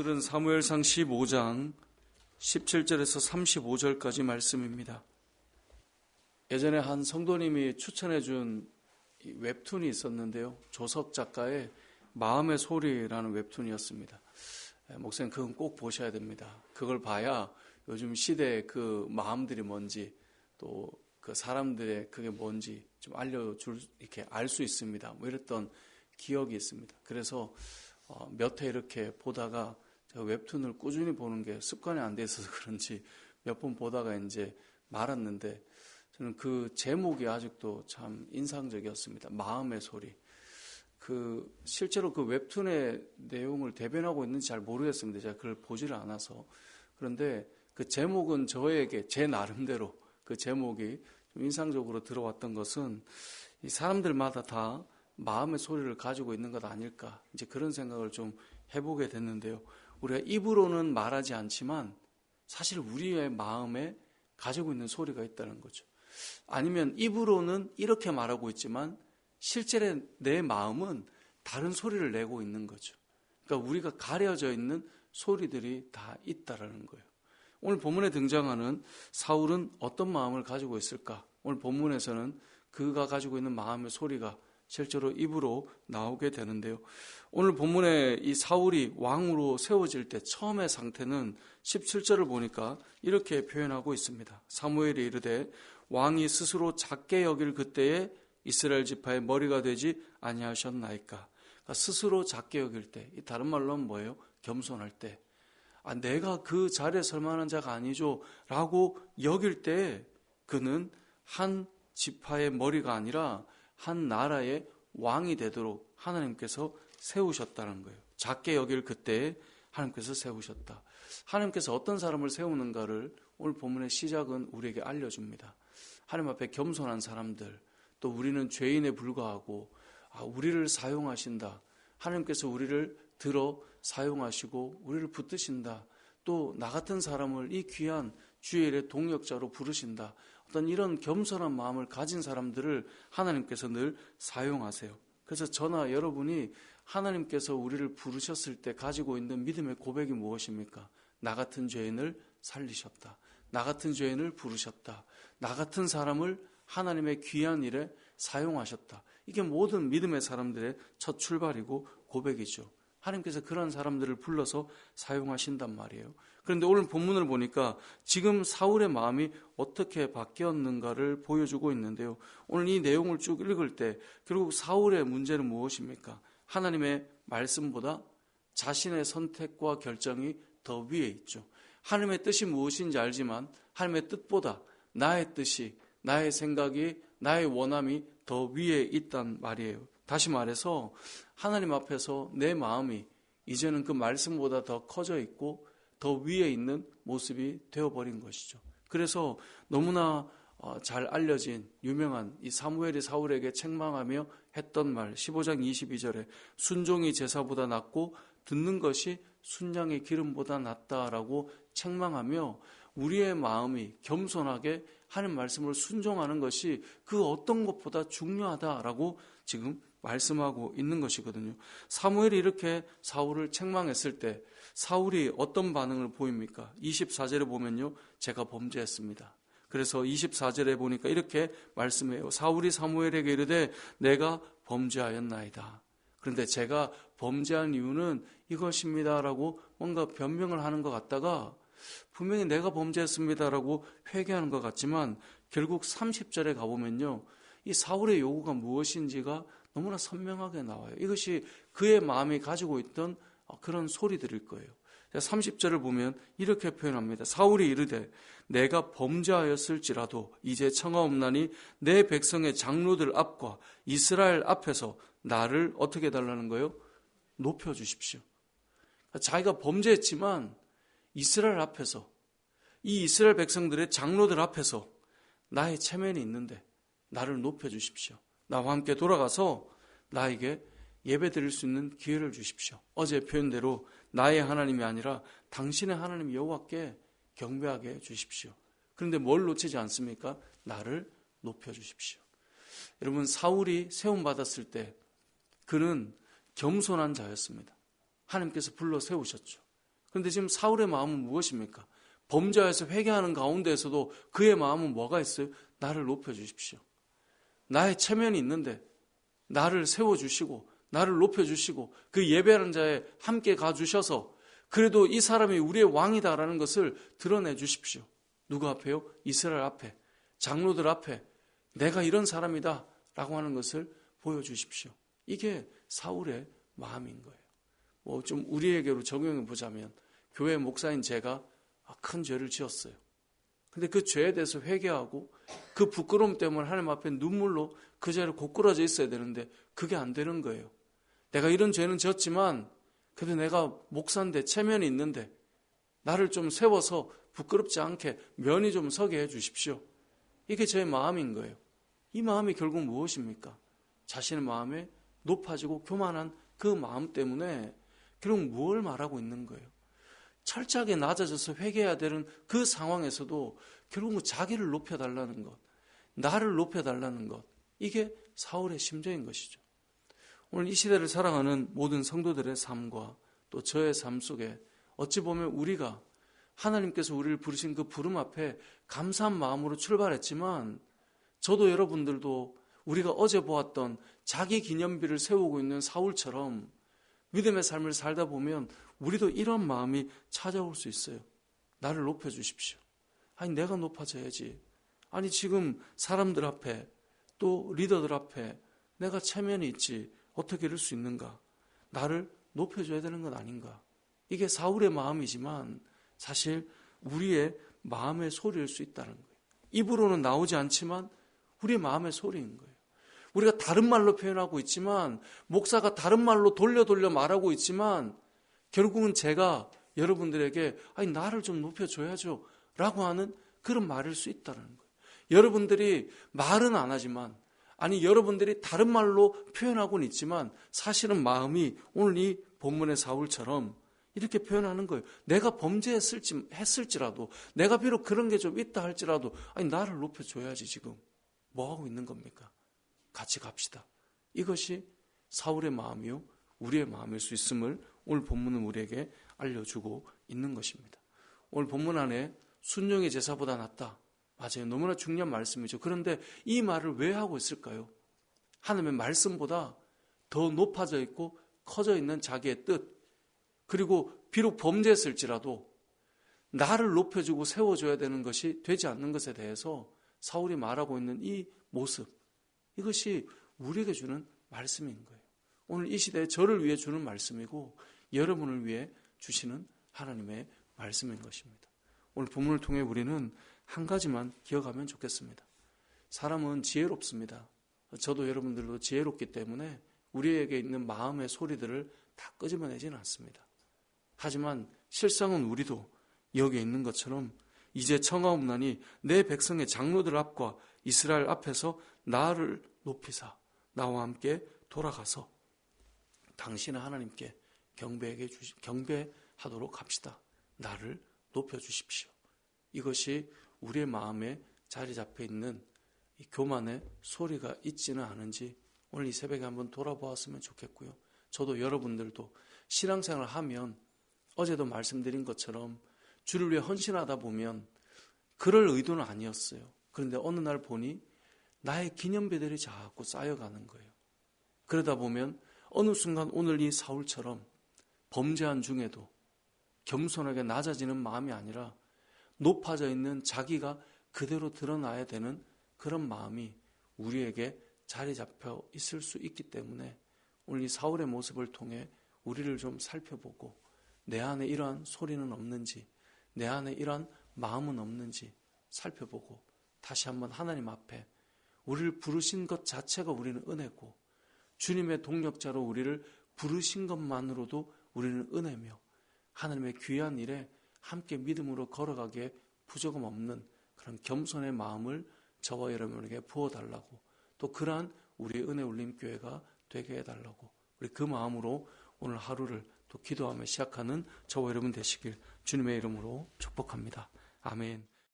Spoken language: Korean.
오늘은 사무엘상 15장 17절에서 35절까지 말씀입니다. 예전에 한 성도님이 추천해 준 웹툰이 있었는데요. 조석 작가의 마음의 소리라는 웹툰이었습니다. 목사님 그건 꼭 보셔야 됩니다. 그걸 봐야 요즘 시대의 그 마음들이 뭔지 또 그 사람들의 그게 뭔지 좀 알려줄 이렇게 알 수 있습니다. 뭐 이랬던 기억이 있습니다. 그래서 어, 몇회 이렇게 보다가 제가 웹툰을 꾸준히 보는 게 습관이 안 돼 있어서 그런지 몇 번 보다가 이제 말았는데 저는 그 제목이 아직도 참 인상적이었습니다. 마음의 소리. 그 실제로 그 웹툰의 내용을 대변하고 있는지 잘 모르겠습니다. 제가 그걸 보지를 않아서 그런데 그 제목은 저에게 제 나름대로 그 제목이 좀 인상적으로 들어왔던 것은 이 사람들마다 다 마음의 소리를 가지고 있는 것 아닐까 이제 그런 생각을 좀 해보게 됐는데요. 우리가 입으로는 말하지 않지만 사실 우리의 마음에 가지고 있는 소리가 있다는 거죠. 아니면 입으로는 이렇게 말하고 있지만 실제 내 마음은 다른 소리를 내고 있는 거죠. 그러니까 우리가 가려져 있는 소리들이 다 있다라는 거예요. 오늘 본문에 등장하는 사울은 어떤 마음을 가지고 있을까? 오늘 본문에서는 그가 가지고 있는 마음의 소리가 실제로 입으로 나오게 되는데요. 오늘 본문에 이 사울이 왕으로 세워질 때 처음의 상태는 17절을 보니까 이렇게 표현하고 있습니다. 사무엘이 이르되 왕이 스스로 작게 여길 그때에 이스라엘 지파의 머리가 되지 아니하셨나이까. 그러니까 스스로 작게 여길 때, 이 다른 말로 는 뭐예요? 겸손할 때. 아, 내가 그 자리에 설 만한 자가 아니죠. 라고 여길 때 그는 한 지파의 머리가 아니라 한 나라의 왕이 되도록 하나님께서 세우셨다는 거예요. 작게 여길 그때 하나님께서 세우셨다. 하나님께서 어떤 사람을 세우는가를 오늘 본문의 시작은 우리에게 알려줍니다. 하나님 앞에 겸손한 사람들, 또 우리는 죄인에 불과하고 아, 우리를 사용하신다. 하나님께서 우리를 들어 사용하시고 우리를 붙드신다. 또 나 같은 사람을 이 귀한 주의 일의 동역자로 부르신다. 어떤 이런 겸손한 마음을 가진 사람들을 하나님께서 늘 사용하세요. 그래서 저나 여러분이 하나님께서 우리를 부르셨을 때 가지고 있는 믿음의 고백이 무엇입니까? 나 같은 죄인을 살리셨다. 나 같은 죄인을 부르셨다. 나 같은 사람을 하나님의 귀한 일에 사용하셨다. 이게 모든 믿음의 사람들의 첫 출발이고 고백이죠. 하나님께서 그런 사람들을 불러서 사용하신단 말이에요. 그런데 오늘 본문을 보니까 지금 사울의 마음이 어떻게 바뀌었는가를 보여주고 있는데요. 오늘 이 내용을 쭉 읽을 때 결국 사울의 문제는 무엇입니까? 하나님의 말씀보다 자신의 선택과 결정이 더 위에 있죠. 하나님의 뜻이 무엇인지 알지만 하나님의 뜻보다 나의 뜻이, 나의 생각이, 나의 원함이 더 위에 있단 말이에요. 다시 말해서 하나님 앞에서 내 마음이 이제는 그 말씀보다 더 커져 있고 더 위에 있는 모습이 되어버린 것이죠. 그래서 너무나 어, 잘 알려진 유명한 이 사무엘이 사울에게 책망하며 했던 말 15장 22절에 순종이 제사보다 낫고 듣는 것이 순양의 기름보다 낫다라고 책망하며 우리의 마음이 겸손하게 하는 말씀을 순종하는 것이 그 어떤 것보다 중요하다라고 지금 말씀하고 있는 것이거든요. 사무엘이 이렇게 사울을 책망했을 때 사울이 어떤 반응을 보입니까? 24절에 보면요. 제가 범죄했습니다. 그래서 24절에 보니까 이렇게 말씀해요. 사울이 사무엘에게 이르되 내가 범죄하였나이다. 그런데 제가 범죄한 이유는 이것입니다라고 뭔가 변명을 하는 것 같다가 분명히 내가 범죄했습니다라고 회개하는 것 같지만 결국 30절에 가보면요. 이 사울의 요구가 무엇인지가 너무나 선명하게 나와요. 이것이 그의 마음이 가지고 있던 그런 소리들일 거예요. 30절을 보면 이렇게 표현합니다. 사울이 이르되 내가 범죄하였을지라도 이제 청하옵나니 내 백성의 장로들 앞과 이스라엘 앞에서 나를 어떻게 해달라는 거예요? 높여 주십시오. 자기가 범죄했지만 이스라엘 앞에서 이 이스라엘 백성들의 장로들 앞에서 나의 체면이 있는데 나를 높여 주십시오. 나와 함께 돌아가서 나에게 예배 드릴 수 있는 기회를 주십시오. 어제 표현대로 나의 하나님이 아니라 당신의 하나님 여호와께 경배하게 해 주십시오. 그런데 뭘 놓치지 않습니까? 나를 높여 주십시오. 여러분 사울이 세움 받았을 때 그는 겸손한 자였습니다. 하나님께서 불러 세우셨죠. 그런데 지금 사울의 마음은 무엇입니까? 범죄에서 회개하는 가운데에서도 그의 마음은 뭐가 있어요? 나를 높여 주십시오. 나의 체면이 있는데 나를 세워주시고 나를 높여주시고 그 예배하는 자에 함께 가주셔서 그래도 이 사람이 우리의 왕이다라는 것을 드러내 주십시오. 누구 앞에요? 이스라엘 앞에, 장로들 앞에 내가 이런 사람이다 라고 하는 것을 보여주십시오. 이게 사울의 마음인 거예요. 뭐 좀 우리에게로 적용해 보자면 교회 목사인 제가 큰 죄를 지었어요. 근데 그 죄에 대해서 회개하고 그 부끄러움 때문에 하나님 앞에 눈물로 그 죄를 고꾸라져 있어야 되는데 그게 안 되는 거예요. 내가 이런 죄는 지었지만 그래도 내가 목사인데 체면이 있는데 나를 좀 세워서 부끄럽지 않게 면이 좀 서게 해 주십시오. 이게 제 마음인 거예요. 이 마음이 결국 무엇입니까? 자신의 마음에 높아지고 교만한 그 마음 때문에 결국 무엇을 말하고 있는 거예요. 철저하게 낮아져서 회개해야 되는 그 상황에서도 결국은 자기를 높여달라는 것, 나를 높여달라는 것, 이게 사울의 심정인 것이죠. 오늘 이 시대를 살아가는 모든 성도들의 삶과 또 저의 삶 속에 어찌 보면 우리가 하나님께서 우리를 부르신 그 부름 앞에 감사한 마음으로 출발했지만 저도 여러분들도 우리가 어제 보았던 자기 기념비를 세우고 있는 사울처럼 믿음의 삶을 살다 보면 우리도 이런 마음이 찾아올 수 있어요. 나를 높여주십시오. 아니, 내가 높아져야지. 아니, 지금 사람들 앞에 또 리더들 앞에 내가 체면이 있지. 어떻게 이럴 수 있는가? 나를 높여줘야 되는 건 아닌가? 이게 사울의 마음이지만 사실 우리의 마음의 소리일 수 있다는 거예요. 입으로는 나오지 않지만 우리의 마음의 소리인 거예요. 우리가 다른 말로 표현하고 있지만 목사가 다른 말로 돌려 돌려 말하고 있지만 결국은 제가 여러분들에게 아니 나를 좀 높여 줘야죠 라고 하는 그런 말일 수 있다는 거예요. 여러분들이 말은 안 하지만 아니 여러분들이 다른 말로 표현하고는 있지만 사실은 마음이 오늘 이 본문의 사울처럼 이렇게 표현하는 거예요. 내가 범죄했을지 했을지라도 내가 비록 그런 게 좀 있다 할지라도 아니 나를 높여 줘야지 지금 뭐 하고 있는 겁니까? 같이 갑시다. 이것이 사울의 마음이요 우리의 마음일 수 있음을 오늘 본문은 우리에게 알려주고 있는 것입니다. 오늘 본문 안에 순종의 제사보다 낫다. 맞아요. 너무나 중요한 말씀이죠. 그런데 이 말을 왜 하고 있을까요? 하나님의 말씀보다 더 높아져 있고 커져 있는 자기의 뜻, 그리고 비록 범죄했을지라도 나를 높여주고 세워줘야 되는 것이 되지 않는 것에 대해서 사울이 말하고 있는 이 모습, 이것이 우리에게 주는 말씀인 거예요. 오늘 이 시대에 저를 위해 주는 말씀이고 여러분을 위해 주시는 하나님의 말씀인 것입니다. 오늘 본문을 통해 우리는 한 가지만 기억하면 좋겠습니다. 사람은 지혜롭습니다. 저도 여러분들도 지혜롭기 때문에 우리에게 있는 마음의 소리들을 다 끄집어내지는 않습니다. 하지만 실상은 우리도 여기에 있는 것처럼 이제 청하옵나니 내 백성의 장로들 앞과 이스라엘 앞에서 나를 높이사 나와 함께 돌아가서 당신은 하나님께 경배하게 주시, 경배하도록 합시다. 나를 높여 주십시오. 이것이 우리의 마음에 자리 잡혀 있는 이 교만의 소리가 있지는 않은지 오늘 이 새벽에 한번 돌아보았으면 좋겠고요. 저도 여러분들도 신앙생활을 하면 어제도 말씀드린 것처럼 주를 위해 헌신하다 보면 그럴 의도는 아니었어요. 그런데 어느 날 보니 나의 기념비들이 자꾸 쌓여가는 거예요. 그러다 보면 어느 순간 오늘 이 사울처럼 범죄한 중에도 겸손하게 낮아지는 마음이 아니라 높아져 있는 자기가 그대로 드러나야 되는 그런 마음이 우리에게 자리 잡혀 있을 수 있기 때문에 오늘 이 사울의 모습을 통해 우리를 좀 살펴보고 내 안에 이러한 소리는 없는지 내 안에 이러한 마음은 없는지 살펴보고 다시 한번 하나님 앞에 우리를 부르신 것 자체가 우리는 은혜고 주님의 동력자로 우리를 부르신 것만으로도 우리는 은혜며 하나님의 귀한 일에 함께 믿음으로 걸어가기에 부족함 없는 그런 겸손의 마음을 저와 여러분에게 부어달라고 또 그러한 우리의 은혜 울림 교회가 되게 해달라고 우리 그 마음으로 오늘 하루를 또 기도하며 시작하는 저와 여러분 되시길 주님의 이름으로 축복합니다. 아멘.